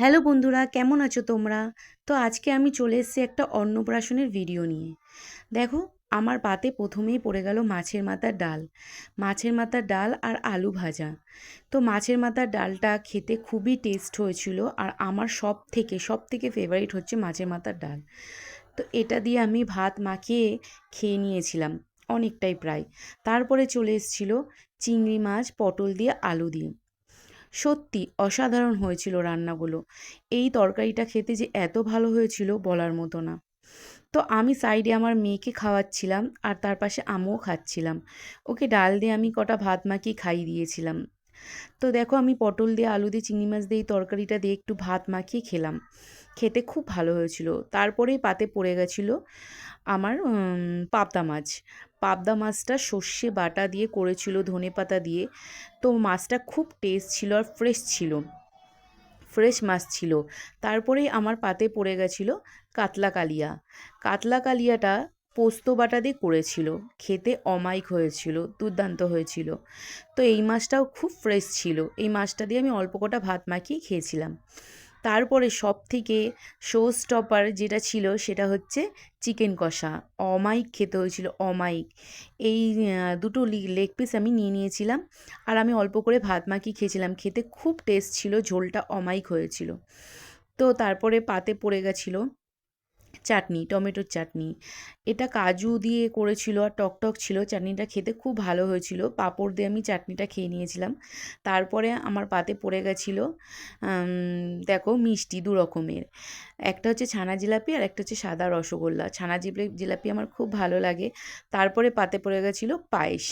Hello বন্ধুরা, কেমন আছো তোমরা? তো আজকে আমি চলে এসেছি একটা অন্নপ্রাশনের ভিডিও নিয়ে। দেখো, আমার পাতে প্রথমেই পড়ে গেল মাছের মাথার ডাল। মাছের মাথার ডাল আর আলু ভাজা। তো মাছের মাথার ডালটা খেতে খুবই টেস্ট হয়েছিল আর আমার সব থেকে সব থেকে ফেভারিট হচ্ছে মাছের মাথার ডাল। তো এটা দিয়ে আমি ভাত মাখিয়ে খেয়ে নিয়েছিলাম অনেকটাই প্রায়। তারপরে চলে এসেছিল চিংড়ি মাছ, পটল দিয়ে আলু দিয়ে। সত্যি অসাধারণ হয়েছিল রান্নাগুলো। এই তরকারিটা খেতে যে এত ভালো হয়েছিল বলার মতো না। তো আমি সাইডে আমার মেয়েকে খাওয়াচ্ছিলাম আর তার পাশে আমিও খাচ্ছিলাম। ওকে ডাল দিয়ে আমি কটা ভাত মাখিয়ে খাইয়ে দিয়েছিলাম। তো দেখো আমি পটল দিয়ে আলু দিয়ে চিংড়ি মাছ দিয়ে তরকারিটা দিয়ে একটু ভাত মাখিয়ে খেলাম। খেতে খুব ভালো হয়েছিল। তারপরেই পাতে পড়ে গেছিল আমার পাবদা মাছ। পাবদা মাছটা সর্ষে বাটা দিয়ে করেছিল, ধনে পাতা দিয়ে। তো মাছটা খুব টেস্ট ছিল আর ফ্রেশ ছিল। ফ্রেশ মাছ ছিল। তারপরেই আমার পাতে পড়ে গেছিল কাতলা কালিয়া। কাতলা কালিয়াটা পোস্ত বাটা দিয়ে করেছিল। খেতে অমায়িক হয়েছিল, দুর্দান্ত হয়েছিল। তো এই মাছটাও খুব ফ্রেশ ছিল। এই মাছটা দিয়ে আমি অল্প কটা ভাত মাখিয়ে খেয়েছিলাম। তারপরে সব থেকে শো স্টপার যেটা ছিল সেটা হচ্ছে চিকেন কষা। অমাইক খেতে হয়েছিল অমাইক এই দুটো লেগ পিস আমি নিয়ে নিয়েছিলাম আর আমি অল্প করে ভাত মাখিয়ে খেয়েছিলাম। খেতে খুব টেস্ট ছিল, ঝোলটা অমাইক হয়েছিল। তো তারপরে পাতে পড়ে গেছিল। চাটনি, টমেটোর চাটনি। এটা কাজু দিয়ে করেছিল আর টকটক ছিল, চাটনিটা খেতে খুব ভালো হয়েছিল। পাঁপড় দিয়ে আমি চাটনিটা খেয়ে নিয়েছিলাম। তারপরে আমার পাতে পড়ে গেছিল দেখো মিষ্টি দু রকমের। একটা হচ্ছে ছানা জিলাপি আর একটা হচ্ছে সাদা রসগোল্লা। ছানা জিলাপি আমার খুব ভালো লাগে। তারপরে পাতে পড়ে গেছিল পায়েস।